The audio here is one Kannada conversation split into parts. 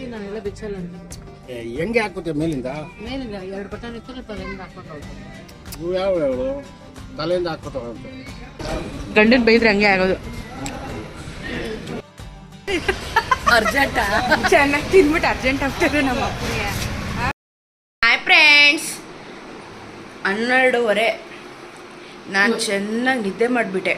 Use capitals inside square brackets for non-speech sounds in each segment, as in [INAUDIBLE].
ಬಿಡಿ ನಾನೆಲ್ಲ ಬಿಚ್ಚಲ್ಲ ಅಂತ ಏ, ಹೆಂಗೆ ಹಾಕುತ್ತೆ ಮೇಲಿಂದ? ಮೇಲಿಂದ ಎರಡು ಬಟನ್ ಇತ್ತು ತಲೆಯಿಂದ ಹಾಕೊಂಡು ಹೋಗ್ತಾರೆ ಇವು ಯಾವ ಹೇಳು ತಲೆಯಿಂದ ಹಾಕೋತಾವಂತ ಗಂಡನ್ ಬೈದ್ರೆ ಹಂಗೆ ಆಗೋದು. ಅರ್ಜೆಂಟ್ ಚೆನ್ನಾಗಿ ತಿನ್ಬಿಟ್ಟು ಅರ್ಜೆಂಟ್ ಆಗ್ತದೆ ನಮ್ಮ ಹಾಯ್ ಫ್ರೆಂಡ್ಸ್ ಹನ್ನೆರಡೂವರೆ. ನಾನು ಚೆನ್ನಾಗಿ ನಿದ್ದೆ ಮಾಡಿಬಿಟ್ಟೆ.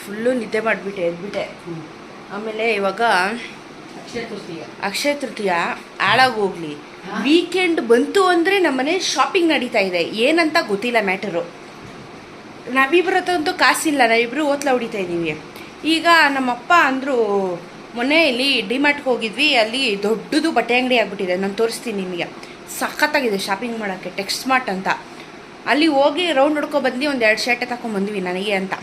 ಫುಲ್ಲು ನಿದ್ದೆ ಮಾಡಿಬಿಟ್ಟೆ ಎದ್ಬಿಟ್ಟೆ. ಆಮೇಲೆ ಇವಾಗ ಅಕ್ಷಯ ತೃತೀಯ. ಹಾಳಾಗೋಗ್ಲಿ. ವೀಕೆಂಡ್ ಬಂತು ಅಂದರೆ ನಮ್ಮನೆ ಶಾಪಿಂಗ್ ನಡೀತಾ ಇದೆ. ಏನಂತ ಗೊತ್ತಿಲ್ಲ ಮ್ಯಾಟರು ನಾವಿಬ್ಬರ ಹತ್ರ ಅಂತೂ ಕಾಸಿಲ್ಲ. ನಾವಿಬ್ರು ಓತ್ಲ ಹೊಡಿತಾ ಇದ್ದೀವಿ. ಈಗ ನಮ್ಮಪ್ಪ ಅಂದ್ರು ಮೊನ್ನೆ ಇಲ್ಲಿ ಡಿಮಾರ್ಟ್ಗೆ ಹೋಗಿದ್ವಿ. ಅಲ್ಲಿ ದೊಡ್ಡದು ಬಟ್ಟೆ ಅಂಗಡಿ ಆಗ್ಬಿಟ್ಟಿದೆ. ನಾನು ತೋರಿಸ್ತೀನಿ ನಿಮಗೆ. ಸಖತ್ತಾಗಿದೆ ಶಾಪಿಂಗ್ ಮಾಡೋಕ್ಕೆ. ಟೆಕ್ಸ್ಟ್ ಸ್ಮಾರ್ಟ್ ಅಂತ. ಅಲ್ಲಿ ಹೋಗಿ ರೌಂಡ್ ಹೊಡ್ಕೊ ಬಂದು ಒಂದು ಎರಡು ಶರ್ಟ್ ತಗೊಂಬಂದ್ವಿ ನನಗೆ ಅಂತ.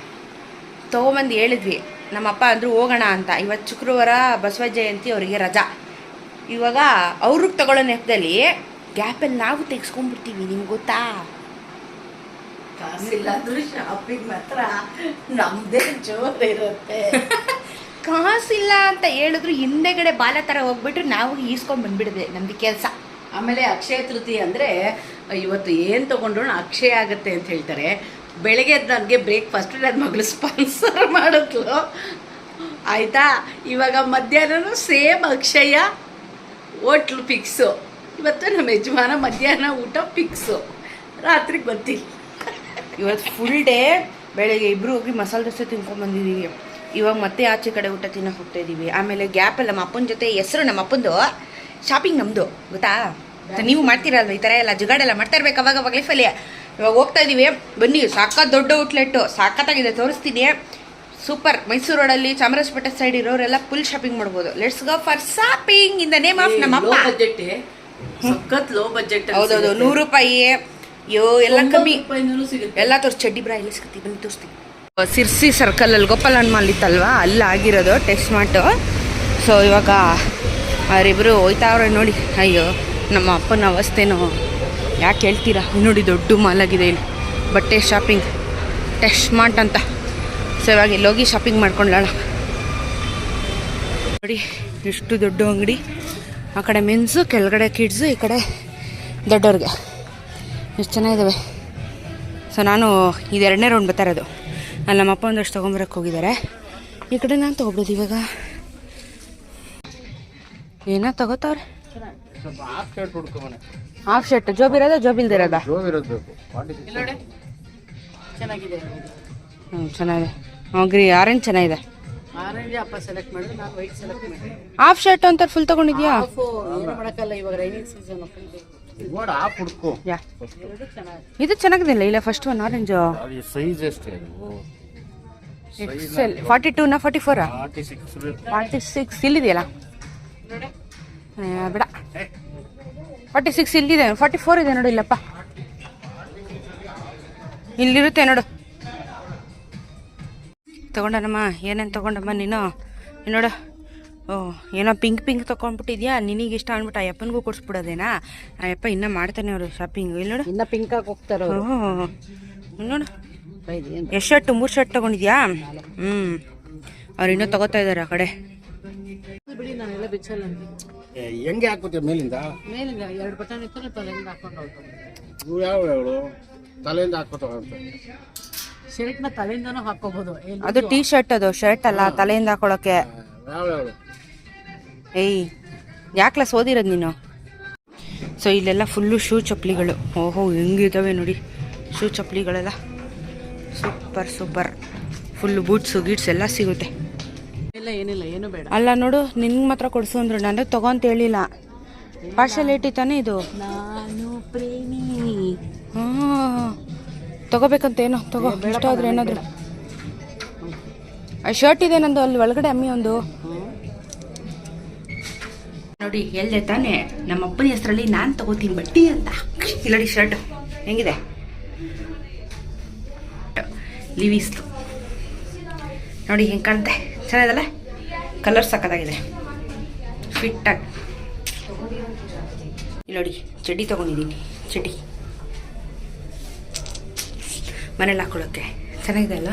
ತೊಗೊಂಬಂದು ಹೇಳಿದ್ವಿ. ನಮ್ಮಪ್ಪ ಅಂದರು ಹೋಗೋಣ ಅಂತ. ಇವತ್ತು ಶುಕ್ರವಾರ ಬಸವ ಜಯಂತಿ ಅವರಿಗೆ ರಜಾ. ಇವಾಗ ಅವ್ರಿಗೆ ತಗೊಳ್ಳೋ ನೆಪದಲ್ಲಿ ಗ್ಯಾಪಲ್ಲಿ ನಾವು ತೆಗೆಸ್ಕೊಂಡ್ಬಿಡ್ತೀವಿ ನಿಮ್ಗೆ ಗೊತ್ತಾ? ಕಾಸಿಲ್ಲ ಅಂದ್ರೆ ಶಾಪಿಂಗ್ ಮಾತ್ರ ನಮ್ದೇ ಜೋರ್ ಇರುತ್ತೆ [LAUGHS] ಕಾಸಿಲ್ಲ ಅಂತ ಹೇಳಿದ್ರು ಹಿಂದೆಗಡೆ ಬಾಲ ಥರ ಹೋಗ್ಬಿಟ್ರು ನಾವು ಈಸ್ಕೊಂಡ್ ಬಂದ್ಬಿಡಿದೆ ನಮ್ದು ಕೆಲಸ. ಆಮೇಲೆ ಅಕ್ಷಯ ತೃತೀಯ ಅಂದ್ರೆ ಇವತ್ತು ಏನು ತಗೊಂಡ್ರು ಅಕ್ಷಯ ಆಗುತ್ತೆ ಅಂತ ಹೇಳ್ತಾರೆ. ಬೆಳಗ್ಗೆ ಎದ್ದು ನನಗೆ ಬ್ರೇಕ್ಫಾಸ್ಟ್ ನನ್ನ ಮಗಳು ಸ್ಪಾನ್ಸರ್ ಮಾಡಿದ್ಲು. ಆಯಿತಾ? ಇವಾಗ ಮಧ್ಯಾಹ್ನನೂ ಸೇಮ್ ಅಕ್ಷಯ ಹೋಟ್ಲು ಫಿಕ್ಸು ಇವತ್ತು ನಮ್ಮ ಯಜಮಾನ ಮಧ್ಯಾಹ್ನ ಊಟ ಫಿಕ್ಸು ರಾತ್ರಿ ಗೊತ್ತಿಲ್ಲ ಇವತ್ತು ಫುಲ್ ಡೇ ಬೆಳಗ್ಗೆ ಇಬ್ಬರು ಹೋಗಿ ಮಸಾಲೆ ದೋಸೆ ತಿನ್ಕೊಂಬಂದಿದ್ದೀವಿ ಇವಾಗ ಮತ್ತೆ ಆಚೆ ಕಡೆ ಊಟ ತಿನ್ನೋಕೆ ಹೋಗ್ತಾ ಇದೀವಿ. ಆಮೇಲೆ ಗ್ಯಾಪಲ್ಲಿ ನಮ್ಮ ಅಪ್ಪನ ಜೊತೆ ಹೆಸರು ನಮ್ಮ ಅಪ್ಪಂದು ಶಾಪಿಂಗ್ ನಮ್ಮದು ಗೊತ್ತಾ? ನೀವು ಮಾಡ್ತೀರಲ್ವ ಈ ಥರ ಎಲ್ಲ? ಜುಗಾಡೆಲ್ಲ ಮಾಡ್ತಾ ಇರ್ಬೇಕು ಅವಾಗ ಅವಾಗ ಲೈಫಲ್ಲಿ ಇವಾಗ ಹೋಗ್ತಾ ಇದ್ದೀವಿ ಬನ್ನಿ ಸಾಕತ್ತು ದೊಡ್ಡ ಔಟ್ಲೆಟ್ಟು ಸಾಕತ್ತಾಗಿದೆ ತೋರಿಸ್ತೀನಿ. ಸೂಪರ್ ಮೈಸೂರು ರೋಡಲ್ಲಿ ಚಾಮರಾಜಪೇಟೆ ಸೈಡ್ ಇರೋರೆಲ್ಲ ಫುಲ್ ಶಾಪಿಂಗ್ ಮಾಡ್ಬೋದು. Let's go for shopping in the name of ನಮ್ಮ ಬಜೆಟ್ ಸಖತ್ ಲೋ ಬಜೆಟ್ ಹೌದೌದು ನೂರು ರೂಪಾಯಿ ಅಯ್ಯೋ ಎಲ್ಲ ಕಮ್ಮಿ. ಎಲ್ಲ ತೋರಿಸಿ ಚಡ್ಡಿ ಬ್ರಾ ಎಲ್ಲಿ ಸಿಗುತ್ತೆ? ಬನ್ನಿ ತೋರಿಸ್ತೀನಿ. ಸಿರ್ಸಿ ಸರ್ಕಲಲ್ಲಿ ಗೋಪಾಲ್ ಮಾಲ್ ಇತ್ತಲ್ವಾ ಅಲ್ಲಿ ಆಗಿರೋದು ಟೆಸ್ಟ್ ಮಾಟು ಸೊ ಇವಾಗ ಅವರಿಬ್ಬರು ಹೋಯ್ತಾವ್ರೆ ನೋಡಿ. ಅಯ್ಯೋ ನಮ್ಮ ಅಪ್ಪನ ಅವಸ್ಥೆನೋ. ಯಾಕೆ ಹೇಳ್ತೀರಾ? ನೋಡಿ ದೊಡ್ಡ ಮಾಲಾಗಿದೆ ಇಲ್ಲಿ. ಬಟ್ಟೆ ಶಾಪಿಂಗ್ ಟೆಸ್ಟ್ ಮಾರ್ಟ್ ಅಂತ. ಸೊ ಇವಾಗ ಇಲ್ಲಿ ಶಾಪಿಂಗ್ ಮಾಡ್ಕೊಂಡ್ಲಾಳ ನೋಡಿ ಎಷ್ಟು ದೊಡ್ಡ ಅಂಗಡಿ. ಆ ಕಡೆ ಮೆನ್ಸು ಕೆಳಗಡೆ ಕಿಡ್ಸು ಈ ಕಡೆ ದೊಡ್ಡವ್ರಿಗೆ. ಎಷ್ಟು ಚೆನ್ನಾಗಿದ್ದಾವೆ ಸೊ ನಾನು ಇದೆರಡನೇ ರೌಂಡ್ ಬರ್ತಾ ಇರೋದು. ಅಲ್ಲಿ ನಮ್ಮಪ್ಪ ಒಂದಷ್ಟು ತೊಗೊಂಬರಕ್ಕೆ ಹೋಗಿದ್ದಾರೆ. ಈ ಕಡೆ ನಾನು ತೊಗೊಬೋದು ಇವಾಗ. ಏನೋ ತಗೋತಾವ್ರೆ. ಹಾಫ್ ಶರ್ಟ್ ಜೋಬ್ ಇರೋದ ಜೋಬ್ ಇಲ್ದಿರೋದ ಜೋಬ್ ಇರೋದು. ಬೇಕು ಚೆನ್ನಾಗಿದೆ. ಹ್ಞೂ ಚೆನ್ನಾಗಿದೆ. ಗ್ರೀ ಆರೆಂಜ್ ಚೆನ್ನಾಗಿದೆ. ಆರೆಂಜ್ ಅಪ್ಪ ಸೆಲೆಕ್ಟ್ ಮಾಡಿದ್ರೆ ನಾನು ವೈಟ್ ಸೆಲೆಕ್ಟ್ ಮಾಡಿದೆ ಹಾಫ್ ಶರ್ಟ್ ಅಂತ ಫುಲ್ ತಗೊಂಡಿದ್ಯಾ? ಹಾಫ್ ಏನು ಮಾಡೋಕ್ಕಲ್ಲ ಇವಾಗ ರೈನಿಂಗ್ ಸೀಸನ್ ಹಾಫ್ ಹುಡ್ಕೋ. ಯಾ. ಇದು ಚೆನ್ನಾಗಿದೆಯಲ್ಲ ಇಲ್ಲ ಫಸ್ಟ್ ಒನ್ ಆರೆಂಜ್ ಅದು ಸೈಜ್ ಎಷ್ಟೇ ಅದು? ಎಕ್ಸೆಲ್ ಫಾರ್ಟಿ ಟೂನಾ ಫಾರ್ಟಿ ಫೋರಾ ಫಾರ್ಟಿ ಸಿಕ್ಸ್ ಫಾರ್ಟಿ ಸಿಕ್ಸ್ ಇಲ್ಲಿದೆಯಲ್ಲ? ಬೇಡ. ಫಾರ್ಟಿ ಸಿಕ್ಸ್ ಇಲ್ಲಿದೆ. ಫಾರ್ಟಿ ಫೋರ್ ಇದೆ ನೋಡು ಇಲ್ಲಪ್ಪ. ಇಲ್ಲಿರುತ್ತೆ ನೋಡು. ತಗೊಂಡನಮ್ಮ ಏನೇನು ತಗೊಂಡಮ್ಮ ನೀನು? ನೋಡು. ಓ ಏನೋ ಪಿಂಕ್ ಪಿಂಕ್ ತೊಗೊಂಡ್ಬಿಟ್ಟಿದ್ಯಾ ನಿನಗೆ ಇಷ್ಟ ಅಂದ್ಬಿಟ್ಟು ಆ ಅಪ್ಪನಿಗೂ ಕೊಡಿಸ್ಬಿಡೋದೇನಾ? ಆ ಅಪ್ಪ ಇನ್ನೂ ಮಾಡ್ತಾನೆ ಅವರು ಶಾಪಿಂಗ್ ಇಲ್ಲಿ ನೋಡು. ಇನ್ನೂ ಪಿಂಕ್ ಆಗಿ ಹೋಗ್ತಾರ ಓ ನೋಡು. ಎಷ್ಟು ಶರ್ಟ್ ಮೂರು ಶರ್ಟ್ ತೊಗೊಂಡಿದ್ಯಾ? ಹ್ಞೂ ಅವ್ರು ಇನ್ನೂ ತಗೋತಾ ಇದ್ದಾರೆ ಆ ಕಡೆ. ಹೆಂಗೆ ಹಾಕುತ್ತೆ ಮೇಲಿಂದ? ಮೇಲಿಂದ ಎರಡು ಬಟನ್ ಇತ್ತು ತಲೆಯಿಂದ ಹಾಕೊಂಡು ಹೋಗ್ತಾರೆ ಇವು ಯಾವ ಹೇಳು ತಲೆಯಿಂದ ಹಾಕೋತಾವಂತ ಶರ್ಟ್ನ ತಲೆಯಿಂದನೂ ಹಾಕೋಬಹುದು ಅದು ಟೀ ಶರ್ಟ್ ಅದು ಶರ್ಟ್ ಅಲ್ಲ ತಲೆಯಿಂದ ಹಾಕೊಳ್ಳೋಕೆ. ಯಾವ ಹೇಳು ಏಯ್ ಯಾಕೆ ಕ್ಲಾಸ್ ಓದಿರೋದು ನೀನು? ಸೊ ಇಲ್ಲೆಲ್ಲ ಫುಲ್ಲು ಶೂ ಚಪ್ಪಲಿಗಳು. ಓಹೋ ಹೆಂಗಿದ್ದಾವೆ ನೋಡಿ. ಶೂ ಚಪ್ಪಲಿಗಳೆಲ್ಲ. ಸೂಪರ್ ಸೂಪರ್ ಫುಲ್ಲು ಬೂಟ್ಸು ಗೀಟ್ಸ್ ಎಲ್ಲ ಸಿಗುತ್ತೆ. ಏನಿಲ್ಲ ಏನು ಬೇಡ. ಅಲ್ಲ ನೋಡು ನಿನ್ಗೆ ಮಾತ್ರ ಕೊಡ್ಸು ಅಂದ್ರು. ನಾನು ತಗೊಂತ ಹೇಳಿಲ್ಲ. ಪಾರ್ಶಾಲಿಟಿ ತಾನೇ ಇದು. ನಾನು ಪ್ರೇಮಿ. ಹಾಂ ತಗೋಬೇಕಂತ ಏನೋ ತಗೋ. ಇಷ್ಟ ಆದ್ರೆ ಏನಾದ್ರು. ಆ ಶರ್ಟ್ ಇದೆ ನಂದು ಅಲ್ಲಿ ಒಳಗಡೆ ಅಮ್ಮಿ ಒಂದು. ನೋಡಿ ಹೇಳ್ದೆ ತಾನೆ ನಮ್ಮ ಅಪ್ಪನ ಹೆಸರಲ್ಲಿ ನಾನು ತಗೋತೀನಿ ಬಟ್ಟಿ ಅಂತ. ಇಲ್ಲಡಿ ಶರ್ಟ್ ಹೆಂಗಿದೆ? ಲಿವೀಸ್ ನೋಡಿ ಹೆಂಗೆ ಕಾಣುತ್ತೆ ಚೆನ್ನಾಗಿದಲ್ಲ ಕಲರ್ ಸಕ್ಕತ್ತಾಗಿದೆ ಫಿಟ್ಟಾಗಿ ಇಲ್ಲಿ ನೋಡಿ, ಚಡ್ಡಿ ತೊಗೊಂಡಿದ್ದೀನಿ. ಚಡ್ಡಿ. ಮನೇಲಿ ಹಾಕೊಳ್ಳೋಕ್ಕೆ. ಚೆನ್ನಾಗಿದೆ ಅಲ್ಲ?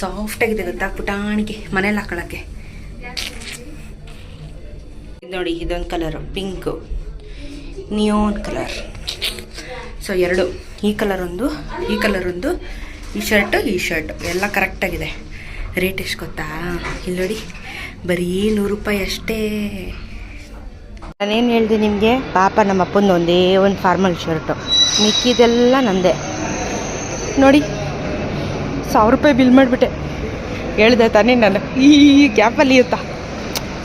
ಸಾಫ್ಟಾಗಿದೆ ಗೊತ್ತಾ? ಪುಟಾಣಿಗೆ ಮನೇಲಿ ಹಾಕೊಳ್ಳೋಕ್ಕೆ. ನೋಡಿ, ಇದೊಂದು colour pink neon colour so ಎರಡು. ಈ ಕಲರ್ ಒಂದು, ಈ ಕಲರ್ ಒಂದು, ಈ ಶರ್ಟು ಈ ಶರ್ಟ್ ಎಲ್ಲ ಕರೆಕ್ಟಾಗಿದೆ ರೇಟ್ ಎಷ್ಟು ಗೊತ್ತಾ? ಇಲ್ಲಿ ನೋಡಿ. ಬರೀ ನೂರು ರೂಪಾಯಿ ಅಷ್ಟೇ. ನಾನೇನು ಹೇಳಿದೆ ನಿಮಗೆ? ಪಾಪ ನಮ್ಮ ಅಪ್ಪಂದು ಒಂದೇ ಒಂದು ಫಾರ್ಮಲ್ ಶರ್ಟು ಮಿಕ್ಕಿದೆಲ್ಲ ನಂದೆ. ನೋಡಿ, ಸಾವಿರ ರೂಪಾಯಿ ಬಿಲ್ ಮಾಡಿಬಿಟ್ಟೆ. ಹೇಳ್ದೆ ತಾನೇ ನಾನು. ಈ ಗ್ಯಾಪಲ್ಲಿ ಇರುತ್ತಾ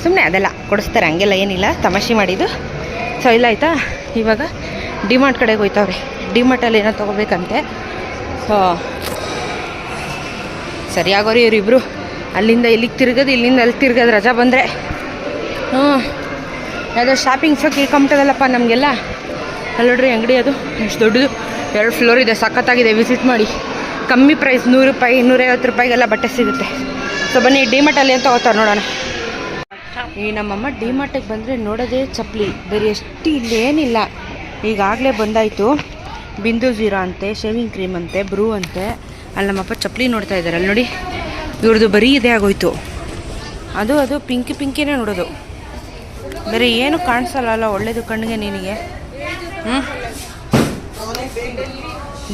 ಸುಮ್ಮನೆ ಅದೆಲ್ಲ ಕೊಡಿಸ್ತಾರೆ, ಹಂಗೆಲ್ಲ ಏನಿಲ್ಲ. ತಮಾಷೆ ಮಾಡಿದ್ದು. ಸೊ ಇಲ್ಲ ಆಯಿತಾ? ಇವಾಗ ಡಿಮಾರ್ಟ್ ಕಡೆಗೆ ಹೋಯ್ತವ್ರೆ. ಡಿಮಾರ್ಟಲ್ಲಿ ಏನೋ ತೊಗೋಬೇಕಂತೆ. ಸೊ ಸರಿಯಾಗೋರಿ ಇವರಿಬ್ರು. ಅಲ್ಲಿಂದ ಇಲ್ಲಿಗೆ ತಿರ್ಗೋದು, ಇಲ್ಲಿಂದ ಅಲ್ಲಿ ತಿರ್ಗೋದು ರಜಾ ಬಂದರೆ. ಹ್ಞೂ. ಯಾವುದೋ ಶಾಪಿಂಗ್ ಫ್ಲೋಕ್ ಕಂಪ್ಟದಲ್ಲಪ್ಪ ನಮಗೆಲ್ಲ. ಅಲ್ಲೋಡ್ರಿ ಅಂಗಡಿ ಅದು, ಎಷ್ಟು ದೊಡ್ಡದು. ಎರಡು ಫ್ಲೋರ್ ಇದೆ, ಸಖತ್ತಾಗಿದೆ ವಿಸಿಟ್ ಮಾಡಿ. ಕಮ್ಮಿ ಪ್ರೈಸ್ ನೂರು ರೂಪಾಯಿ ನೂರೈವತ್ತು ರೂಪಾಯಿಗೆಲ್ಲ ಬಟ್ಟೆ ಸಿಗುತ್ತೆ. ಸೊ ಬನ್ನಿ ಡಿಮಾರ್ಟಲ್ಲಿ ಅಂತ ತಗೋತಾರೆ ನೋಡೋಣ. ಈ ನಮ್ಮಮ್ಮ ಡಿಮಾರ್ಟಿಗೆ ಬಂದರೆ ನೋಡೋದೇ ಚಪ್ಪಲಿ. ಬೇರೆ ಎಷ್ಟು ಇಲ್ಲೇನಿಲ್ಲ ಈಗಾಗಲೇ ಬಂದಾಯಿತು. ಬಿಂದು ಜೀರಾ ಅಂತೆ ಶೇವಿಂಗ್ ಕ್ರೀಮ್ ಅಂತೆ ಬ್ರೂ ಅಂತೆ. ಅಲ್ಲಿ ನಮ್ಮಪ್ಪ ಚಪ್ಪಲಿ ನೋಡ್ತಾ ಇದ್ದಾರೆ ಅಲ್ಲಿ ನೋಡಿ. ಇವ್ರದ್ದು ಬರೀ ಇದೇ ಆಗೋಯ್ತು. ಅದು ಅದು ಪಿಂಕಿ ಪಿಂಕಿನೇ ನೋಡೋದು. ಬೇರೆ ಏನು ಕಾಣಿಸಲ್ಲ ಅಲ್ಲ ಒಳ್ಳೇದು ಕಣ್ಣಿಗೆ ನಿನಗೆ. ಹ್ಞೂ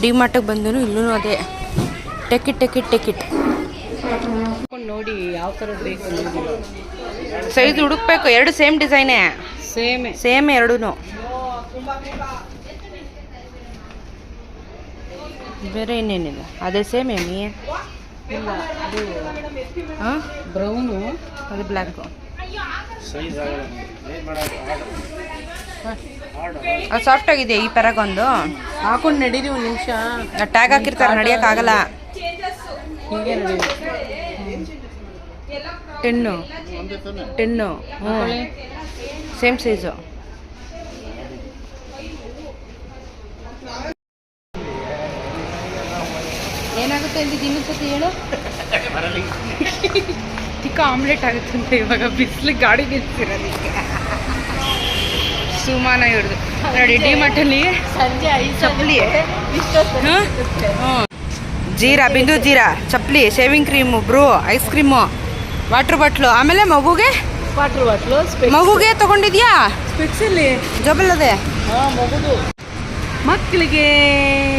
ಡಿಮಾರ್ಟಿಗೆ ಬಂದನು ಇಲ್ಲೂ ಅದೇ. ಟೆಕಿಟ್ ಟೆಕಿಟ್ ಟೆಕಿಟ್ ನೋಡಿ ಯಾವ ಥರದ್ದು ಬೇಕು ಸೈಜ್ ಹುಡುಕ್ಬೇಕು ಎರಡು ಸೇಮ್ ಡಿಸೈನೇ. ಸೇಮೆ. ಸೇಮ್ ಎರಡೂ ಬೇರೆ ಇನ್ನೇನಿಲ್ಲ. ಅದೇ ಸೇಮ್ ಏಮಿ ಇಲ್ಲ ಅದು ಹಾಂ ಬ್ರೌನು ಅದು ಬ್ಲ್ಯಾಕು ಅದು ಸಾಫ್ಟ್ ಆಗಿದೆ ಈ ಪೆರಗೊಂದು. ಹಾಕೊಂಡು ನಡೀರಿ ಒಂದು ನಿಮಿಷ. ಟ್ಯಾಗ್ ಹಾಕಿರ್ತಾರೆ ನಡಿಯೋಕ್ಕಾಗಲ್ಲ ಹೀಗೆ ನಡೀರಿ. ಟೆನ್ನು ಒಂದೇ ತಾನೆ ಟೆನ್ನು ಹ್ಞೂ ಸೇಮ್ ಸೈಜು ಏನಾಗುತ್ತೆ ಅಂತ ಇನ್ನೊಂದ್ಸತಿ ಹೇಳು. ಚಿಕ್ಕ ಆಮ್ಲೆಟ್ ಆಗುತ್ತೆ ಅಂತ ಇವಾಗ ಬಿಸಿಲಿಗೆ ಗಾಡಿ ನಿಲ್ಸಿರೋದಕ್ಕೆ ಸುಮಾನ ಇವ್ರದ್ದು ನೋಡಿ ಡಿ ಮಟ್ಟಲ್ಲಿ ಸಂಜೆ ಐದು ಚಪ್ಪಲಿ. ಜೀರಾ ಬಿಂದು ಜೀರಾ ಚಪ್ಪಲಿ shaving cream Bru ice cream water bottle ಆಮೇಲೆ ಮಗುಗೆ? ವಾಟರ್ ಬಾಟ್ಲು ಮಗುಗೆ ತಗೊಂಡಿದ್ಯಾ? ಸ್ಪೆಕ್ಸಲ್ಲಿ ಜೋಬಲ್ಲದೆ ಅದೇ? ಮಕ್ಕಳಿಗೆ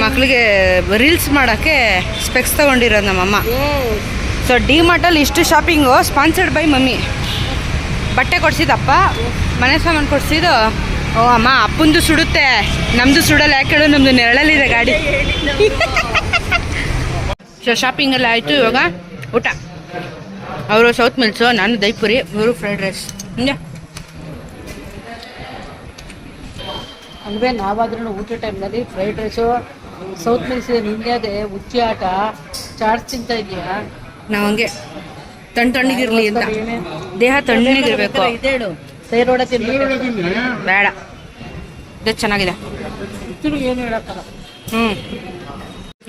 ಮಕ್ಕಳಿಗೆ ರೀಲ್ಸ್ ಮಾಡೋಕ್ಕೆ ಸ್ಪೆಕ್ಸ್ ತಗೊಂಡಿರೋದು ನಮ್ಮಮ್ಮ ಸೊ ಡಿ ಮಾರ್ಟಲ್ಲಿ ಇಷ್ಟು ಶಾಪಿಂಗು ಸ್ಪಾನ್ಸರ್ಡ್ ಬೈ ಮಮ್ಮಿ. ಬಟ್ಟೆ ಕೊಡಿಸಿದಪ್ಪ ಮನೆ ಸಾಮಾನು ಕೊಡ್ಸಿದ್ದು. ಓ, ಅಮ್ಮ, ಅಪ್ಪಂದು ಸುಡುತ್ತೆ. ನಮ್ಮದು ಸುಡಲ್ಲ, ಯಾಕೆ ಹೇಳು? ನಮ್ಮದು ನೆರಳಲ್ಲಿದೆ ಗಾಡಿ. ಸೊ ಶಾಪಿಂಗ್ ಎಲ್ಲ ಆಯಿತು ಇವಾಗ. ಊಟ. ಅವರು ಸೌತ್ ಮಿಲ್ಸು ನಾನು ದೈಪುರಿ ಇವರು ಫ್ರೈಡ್ ರೈಸ್ ಹಿಂಗೆ ಅಲ್ವೇ ನಾವಾದ್ರೂ ಊಟ ಟೈಮ್ನಲ್ಲಿ ಫ್ರೈಡ್ ರೈಸು ಸೌತ್ ಮಿಲ್ಸ್ ನಿಂದೆ ಅದೇ ಉಚ್ಚಿ ಆಟ ಚಾರ್ಜ್ ತಿಂತ ಇದೆಯಾ? ನಾವು ಹಂಗೆ ತಣ್ಣ ತಣ್ಣಗಿರ್ಲಿ ಅಂತ. ದೇಹ ತಣ್ಣಗಿರ್ಬೇಕು ಇದೇಳು ತೈರೋಡ ಬೇಡ. ಇದು ಚೆನ್ನಾಗಿದೆ. ಹ್ಮ್ ಏನು ಹೇಳಕ್ಕಲ್ಲ? ಹ್ಞೂ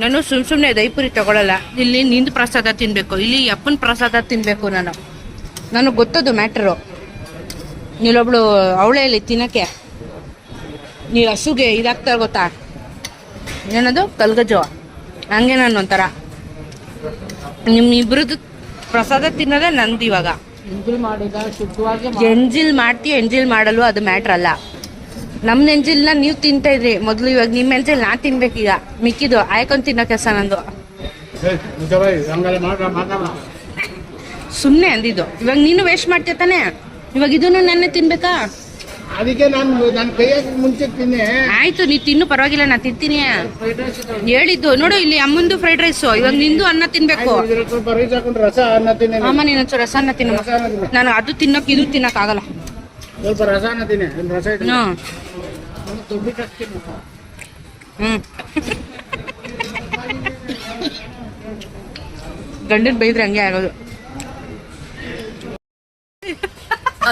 ನಾನು ಸುಮ್ ಸುಮ್ಮನೆ ದೈಪುರಿ ತಗೊಳ್ಳಲ್ಲ ಇಲ್ಲಿ ನಿಂದು ಪ್ರಸಾದ ತಿನ್ಬೇಕು ಇಲ್ಲಿ ಅಪ್ಪನ ಪ್ರಸಾದ ತಿನ್ಬೇಕು ನಾನು. ನನಗೆ ಗೊತ್ತದು ಮ್ಯಾಟ್ರು. ನೀಲೊಬ್ಳು ಅವಳೆ ಇಲ್ಲಿ ತಿನ್ನಕ್ಕೆ. ನೀ ಹಸುಗೆ ಇದಾಗ್ತಾರೆ ಗೊತ್ತಾ? ಏನದು? ಕಲ್ಗಜ್ಜವ. ಹಂಗೆ ನಾನು ಒಂಥರ. ನಿಮ್ಮಿಬ್ರದ್ದು ಪ್ರಸಾದ ತಿನ್ನೋದೇ ನಂದು ಇವಾಗ. ಎಂಜಲ್ ಮಾಡಿದ ಶುದ್ಧವಾಗಿ ಮಾ- ಎಂಜಿಲ್ ಮಾಡ್ತೀವಿ ಎಂಜಿಲ್ ಮಾಡಲು ಅದು ಮ್ಯಾಟ್ರ್ ಅಲ್ಲ. ನಮ್ಮ ಎಂಜಿಲ್ನ ನೀವು ತಿಂತಾ ಇದ್ರಿ. ಮೊದಲು ಇವಾಗ ನಿಮ್ಮ ಎಂಜಿಲ್ ನಾ ತಿನ್ಬೇಕೀಗ. ಮಿಕ್ಕಿದು. ಆಯ್ಕೊಂಡು ತಿನ್ನೋ ಕೆಲಸ ನಂದು. ಸುಮ್ಮನೆ ಅಂದಿದ್ದು. ಇವಾಗ ನೀನು ವೇಸ್ಟ್ ಮಾಡ್ತೀಯ ತಾನೆ? ಇವಾಗ ಇದನ್ನು ನೆನ್ನೆ ತಿನ್ಬೇಕಾ? ಅದಕ್ಕೆ ನಾನು ನನ್ನ ಕೈಯಾಗ ಮುಂಚೆ ತಿನ್ನೆ ಆಯ್ತು ನೀ ತಿನ್ನು ಪರವಾಗಿಲ್ಲ ನಾ ತಿಂತೀನಿ. ಹೇಳಿದ್ದು ನೋಡು ಇಲ್ಲಿ ಅಮ್ಮಂದು ಫ್ರೈಡ್ ರೈಸ್ ಇವಾಗ ನಿಂದು ಅನ್ನ ತಿನ್ಬೇಕು. ಸ್ವಲ್ಪ ರೈಸ್ ಹಾಕೊಂಡು ರಸ ಅನ್ನ ತಿನ್ನೆ. ಅಮ್ಮ ನೀನು ಒಂಚೂರು ರಸ ಅನ್ನ ತಿನ್ನೆ. ನಾನು ಅದು ತಿನ್ನೋಕೆ ಇದು ತಿನ್ನಕ್ ಆಗಲ್ಲ ಸ್ವಲ್ಪ ರಸ ಅನ್ನ ತಿನ್ನೆ. ರಸ. ಹ್ಮ್. ಗಂಡನ ಬೈದ್ರೆ ಹಂಗೆ ಆಗೋದು.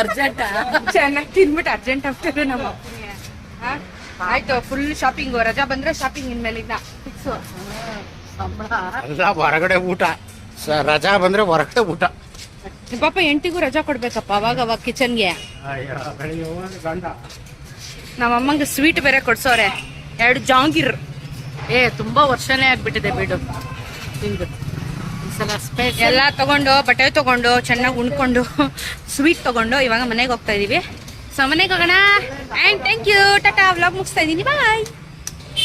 ಅರ್ಜೆಂಟಾ? ಚೆನ್ನಾಗಿ ತಿನ್ಬಿಟ್ಟು ಅರ್ಜೆಂಟ್ ಆಗ್ತದೆ ನಮ್ಮ? ಆಯ್ತು ಫುಲ್ ಶಾಪಿಂಗ್ ರಜಾ ಬಂದ್ರೆ ಶಾಪಿಂಗ್ ಇನ್ಮೇಲಿಂದ ಫಿಕ್ಸ್ ಸಂಬಳ. ಅಲ್ಲ ಹೊರಗಡೆ ಊಟ. ರಜಾ ಬಂದ್ರೆ ಹೊರಗಡೆ ಊಟ. ಪಾಪ ಎಂಟಿಗೂ ರಜಾ ಕೊಡ್ಬೇಕಪ್ಪ ಅವಾಗ ಅವಾಗ ಕಿಚನ್ಗೆ ನಮ್ಮ ಅಮ್ಮಂಗೆ ಸ್ವೀಟ್ ಬೇರೆ ಕೊಡ್ಸೋರೆ. ಎರಡು ಜಾಂಗಿರ್. ಏ ತುಂಬಾ ವರ್ಷನೇ ಆಗ್ಬಿಟ್ಟಿದೆ ಬಿಡು. ಸ್ಪೆಷಲ್ ಎಲ್ಲ ತಗೊಂಡು, ಬಟ್ಟೆ ತಗೊಂಡು, ಚೆನ್ನಾಗಿ ಉಣ್ಕೊಂಡು ಸ್ವೀಟ್ ತಗೊಂಡು ಇವಾಗ ಮನೆಗೆ ಹೋಗ್ತಾ ಇದೀವಿ. ಸೊ ಮನೆಗೆ ಹೋಗೋಣ. And thank you tata vlog ಮುಗಿಸ್ತಾ ಇದ್ದೀನಿ ಬಾಯ್